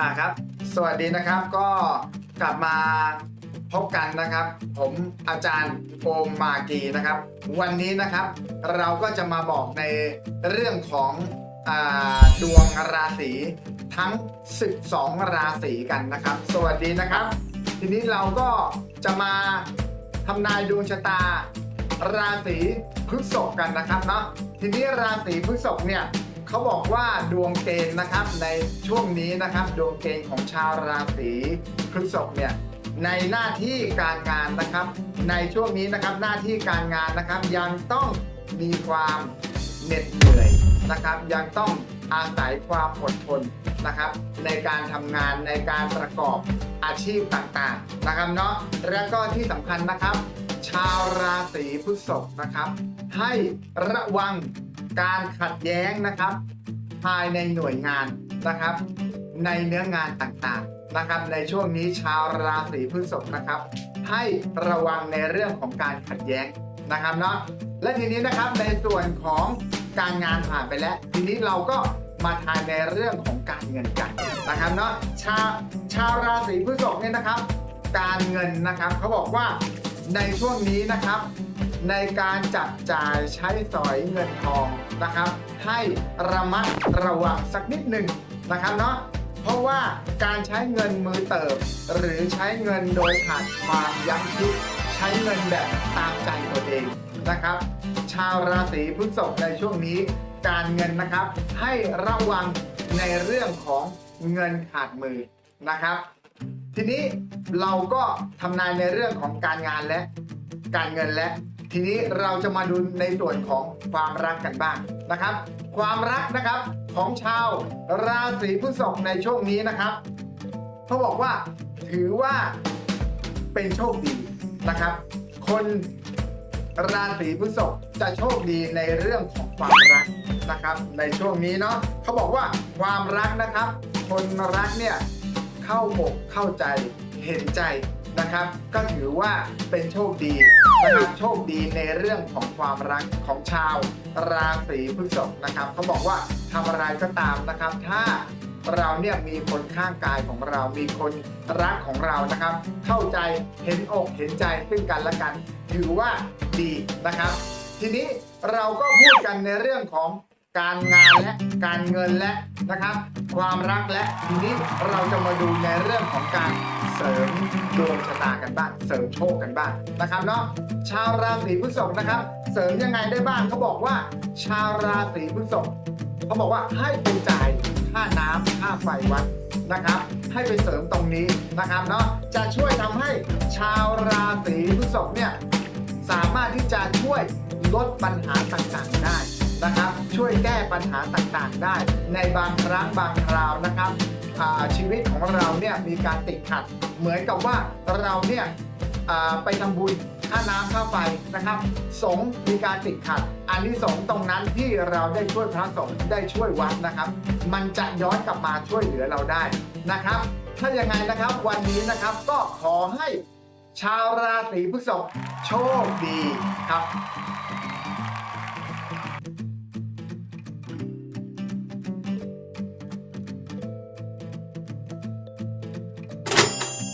อ่าครับ สวัสดีนะครับก็กลับมาพบกันนะครับ ผมอาจารย์โอมมากีนะครับ วันนี้นะครับเราก็จะมาบอกในเรื่องของอดวงราศีทั้ง 12 ราศีกันนะครับ สวัสดีนะครับ ทีนี้เราก็จะมาทำนายดวงชะตา ราศีพฤษภกันนะครับเนาะทีนี้ราศีพฤษภเนี่ย เขาบอกว่าดวงเกณฑ์นะครับในช่วงนี้นะครับดวงเกณฑ์ของชาวราศีพฤษภเนี่ยในหน้าที่การงานนะครับ ในช่วงนี้นะครับหน้าที่การงานนะครับ ยังต้องมีความเหน็ดเหนื่อยนะครับ ยังต้องอาศัยความอดทนนะครับ ในการทำงานในการประกอบอาชีพต่างๆนะครับเนาะแล้วก็ที่สำคัญนะครับ ชาวราศีพฤษภนะครับ ให้ระวัง การขัดแย้งนะครับ ภายในหน่วยงานนะครับ ในเนื้องานต่างๆนะครับ ในช่วงนี้ชาวราศีพฤษภนะครับ ให้ระวังในเรื่องของการขัดแย้งนะครับเนาะและทีนี้นะครับในส่วนของการงานผ่านไปแล้ว ทีนี้เราก็มาทายในเรื่องของการเงินกันนะครับเนาะชาวชาวราศีพฤษภเนี่ยนะครับ การเงินนะครับเขาบอกว่า ในช่วงนี้นะครับ ในการจับจ่ายใช้สอยเงินทองนะครับ ให้ระมัดระวังสักนิดหนึ่งนะครับเนาะเพราะว่าการใช้เงินมือเติบ หรือใช้เงินโดยขาดความยั้งคิด ใช้เงินแบบตามใจตัวเองนะครับ ชาวราศีพฤษภในช่วงนี้ การเงินนะครับให้ระวังในเรื่องของเงินขาดมือนะครับ ทีนี้เราก็ทำนายในเรื่องของการงานและการเงินและ ทีนี้เราจะมาดูในส่วนของความรักกันบ้างนะครับ ความรักนะครับของชาวราศีพฤษภในช่วงนี้นะครับเขาบอกว่าถือว่าเป็นโชคดีนะครับ คนราศีพฤษภจะโชคดีในเรื่องของความรักนะครับ ในช่วงนี้เนาะเขาบอกว่าความรักนะครับ คนรักเนี่ย เข้าอกเข้าใจเห็นใจนะครับ ก็ถือว่าเป็นโชคดีนะครับโชคดีในเรื่องของความรักของชาวราศีพฤษภนะครับเขาบอกว่าทำอะไรก็ตามนะครับ ถ้าเราเนี่ยมีคนข้างกายของเรา มีคนรักของเรานะครับ เข้าใจเห็นอกเห็นใจซึ่งกันและกัน ถือว่าดีนะครับ ทีนี้เราก็พูดกันในเรื่องของการงานและการเงินและนะครับ ความรักและทีนี้เราจะมาดูในเรื่องของการเสริมดวงชะตากันบ้างเสริมโชคกันบ้างนะครับเนาะชาวราศีพฤษภนะครับ เสริมยังไงได้บ้างเขาบอกว่า ชาวราศีพฤษภเขาบอกว่าให้ไปจ่ายค่าน้ำค่าไฟวัดนะครับ ให้ไปเสริมตรงนี้นะครับเนาะจะช่วยทำให้ชาวราศีพฤษภเนี่ยสามารถที่จะช่วยลดปัญหาต่าง ปัญหาต่างๆ ได้ ในบางครั้งบางคราวนะครับชีวิตของเราเนี่ยมีการติดขัด เหมือนกับว่าเราเนี่ยไปทำบุญค่าน้ำค่าไฟนะครับ สงมีการติดขัด อันนี้สงตรงนั้นที่เราได้ช่วยพระสงฆ์ได้ช่วยวัดนะครับ มันจะย้อนกลับมาช่วยเหลือเราได้นะครับ ถ้าอย่างไงนะครับวันนี้นะครับก็ขอให้ชาวราศีพฤษภโชคดีครับ